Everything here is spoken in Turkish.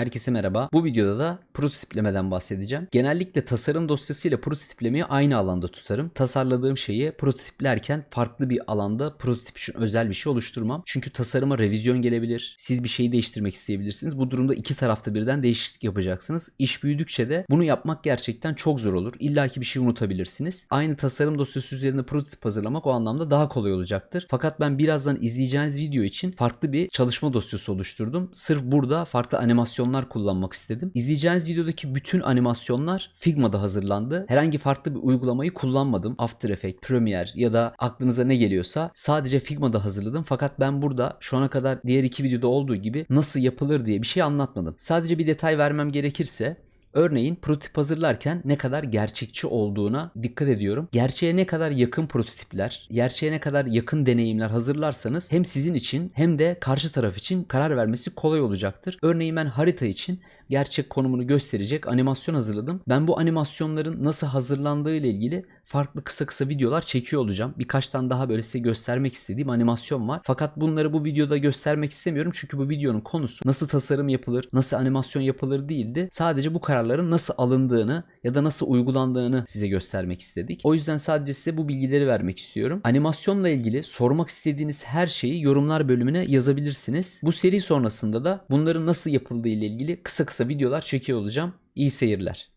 Herkese merhaba. Bu videoda da prototiplemeden bahsedeceğim. Genellikle tasarım dosyasıyla prototiplemeyi aynı alanda tutarım. Tasarladığım şeyi prototiplerken farklı bir alanda prototip için özel bir şey oluşturmam. Çünkü tasarıma revizyon gelebilir. Siz bir şeyi değiştirmek isteyebilirsiniz. Bu durumda iki tarafta birden değişiklik yapacaksınız. İş büyüdükçe de bunu yapmak gerçekten çok zor olur. İlla ki bir şey unutabilirsiniz. Aynı tasarım dosyası üzerinde prototip hazırlamak o anlamda daha kolay olacaktır. Fakat ben birazdan izleyeceğiniz video için farklı bir çalışma dosyası oluşturdum. Sırf burada farklı animasyonlar kullanmak istedim. İzleyeceğiniz videodaki bütün animasyonlar Figma'da hazırlandı. Herhangi farklı bir uygulamayı kullanmadım. After Effects, Premiere ya da aklınıza ne geliyorsa sadece Figma'da hazırladım. Fakat ben burada şu ana kadar diğer iki videoda olduğu gibi nasıl yapılır diye bir şey anlatmadım. Sadece bir detay vermem gerekirse Örneğin prototip hazırlarken ne kadar gerçekçi olduğuna dikkat ediyorum. Gerçeğe ne kadar yakın prototipler, gerçeğe ne kadar yakın deneyimler hazırlarsanız hem sizin için hem de karşı taraf için karar vermesi kolay olacaktır. Örneğin ben harita için gerçek konumunu gösterecek animasyon hazırladım. Ben bu animasyonların nasıl hazırlandığı ile ilgili farklı kısa kısa videolar çekiyor olacağım. Birkaç tane daha böyle size göstermek istediğim animasyon var. Fakat bunları bu videoda göstermek istemiyorum çünkü bu videonun konusu nasıl tasarım yapılır, nasıl animasyon yapılır değildi. Sadece bu kararların nasıl alındığını ya da nasıl uygulandığını size göstermek istedik. O yüzden sadece size bu bilgileri vermek istiyorum. Animasyonla ilgili sormak istediğiniz her şeyi yorumlar bölümüne yazabilirsiniz. Bu seri sonrasında da bunların nasıl yapıldığı ile ilgili kısa kısa videolar çekiyor olacağım. İyi seyirler.